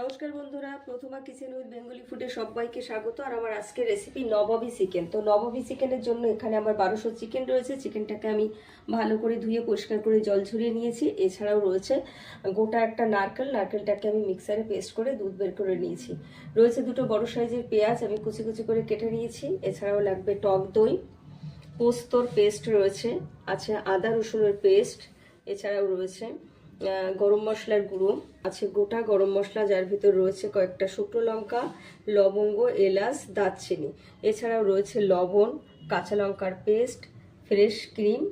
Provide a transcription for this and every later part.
নমস্কার বন্ধুরা, প্রথমা kitchen with Bengali ফুডে সবাইকে স্বাগত, আর আমার আজকের রেসিপি নবাবী চিকেন তো নবাবী চিকেনের জন্য এখানে আমার বারোশো চিকেন রয়েছে। চিকেনটাকে আমি ভালো করে ধুয়ে পরিষ্কার করে জল ঝরিয়ে নিয়েছি। এছাড়াও রয়েছে গোটা একটা নারকেল। নারকেলটাকে আমি মিক্সারে পেস্ট করে দুধ বের করে নিয়েছি। রয়েছে দুটো বড় সাইজের পেঁয়াজ, আমি কুচি কুচি করে কেটে নিয়েছি। এছাড়াও লাগবে টক দই, পোস্তর পেস্ট রয়েছে, আছে আদা রসুনের পেস্ট এছাড়াও রয়েছে গরম মশলার গুঁড়ো। আছে গোটা গরম মশলা, যার ভিতর রয়েছে কয়েকটা শুকনো লঙ্কা, লবঙ্গ, এলাচ, দারচিনি। এছাড়াও রয়েছে লবণ, কাঁচা লঙ্কার পেস্ট, ফ্রেশ ক্রিম,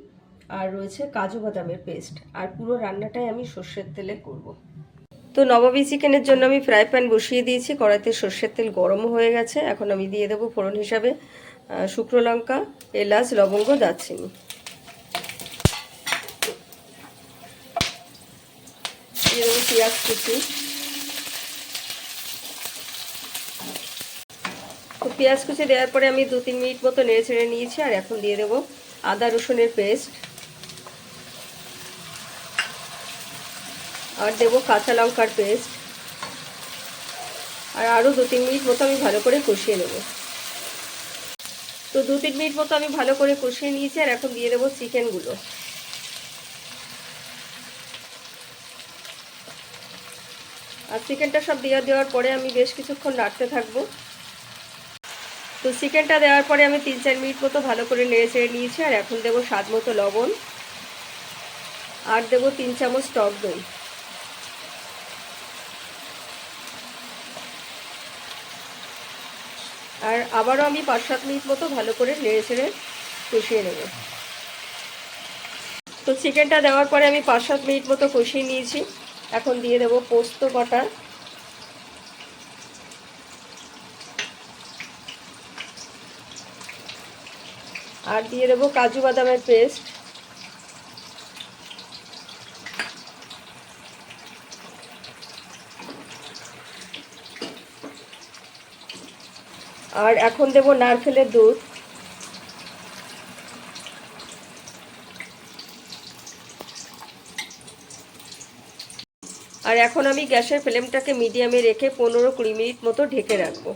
আর রয়েছে কাজু বাদামের পেস্ট। আর পুরো রান্নাটাই আমি সর্ষের তেলে করব। তো নবাবী চিকেনের জন্য আমি ফ্রাই প্যান বসিয়ে দিয়েছি। কড়াইতে সর্ষের তেল গরমও হয়ে গেছে। এখন আমি দিয়ে দেবো ফোড়ন হিসাবে শুকনো লঙ্কা, এলাচ, লবঙ্গ, দারচিনি। দিয়ে পেঁয়াজ কুচি। তো পেঁয়াজ কুচি দেওয়ার পরে আমি দু তিন মিনিট মতো নেড়ে ছেড়ে নিয়েছি, আর এখন দিয়ে দেবো আদা রসুনের পেস্ট। আর দেবো কাঁচা লঙ্কার পেস্ট। আর আরও দু তিন মিনিট মতো আমি ভালো করে কষিয়ে নেব। তো দু তিন মিনিট মতো আমি ভালো করে কষিয়ে নিয়েছি, আর এখন দিয়ে দেবো চিকেনগুলো। আর চিকেনটা সব দিয়ে দেওয়ার পরে আমি বেশ কিছুক্ষণ নাড়তে থাকব। তো চিকেনটা দেওয়ার পরে আমি তিন চার মিনিট মতো ভালো করে নেড়ে ছেড়ে নিয়েছি, আর এখন দেবো স্বাদ মতো লবণ। আর দেবো তিন চামচ টক দই। আর আবারও আমি পাঁচ সাত মিনিট মতো ভালো করে নেড়ে ছেড়ে কষিয়ে নেব। তো চিকেনটা দেওয়ার পরে আমি পাঁচ সাত মিনিট মতো কষিয়ে নিয়েছি। এখন দিয়ে দেবো পোস্ত বাটা আর দিয়ে দেবো কাজু বাদামের পেস্ট। আর এখন দেবো নারকেলের দুধ। আর এখন আমি গ্যাসের ফ্লেমটাকে মিডিয়ামে রেখে পনেরো কুড়ি মিনিট মতো ঢেকে রাখব।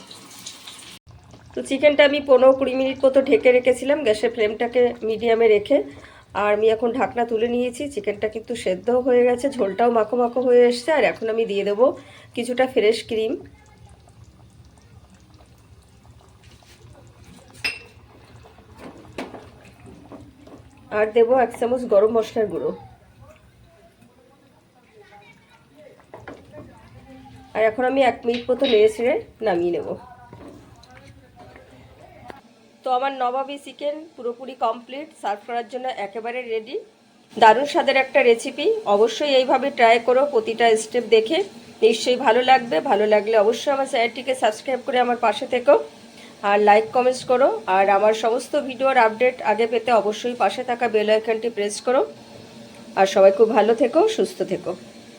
তো চিকেনটা আমি পনেরো কুড়ি মিনিট মতো ঢেকে রেখেছিলাম, গ্যাসের ফ্লেমটাকে মিডিয়ামে রেখে। আর আমি এখন ঢাকনা তুলে নিয়েছি, চিকেনটা কিন্তু সেদ্ধ হয়ে গেছে, ঝোলটাও মাখো মাখো হয়ে এসছে। আর এখন আমি দিয়ে দেবো কিছুটা ফ্রেশ ক্রিম। আর দেবো এক চামচ গরম মশলার গুঁড়ো। আর এখন আমি এক মিনিট মতো নেড়ে ছেড়ে নামিয়ে নেব। তো আমার নবাবী চিকেন পুরোপুরি কমপ্লিট, সার্ভ করার জন্য একেবারে রেডি দারুণ স্বাদের একটা রেসিপি অবশ্যই এইভাবে ট্রাই করো, প্রতিটা স্টেপ দেখে। নিশ্চয়ই ভালো লাগবে। ভালো লাগলে অবশ্যই আমার চ্যানেলটিকে সাবস্ক্রাইব করে আমার পাশে থেকো। আর লাইক কমেন্টস করো। আর আমার সমস্ত ভিডিওর আপডেট আগে পেতে অবশ্যই পাশে থাকা বেল আইকনটি প্রেস করো। আর সবাই খুব ভালো থেকো, সুস্থ থেকো।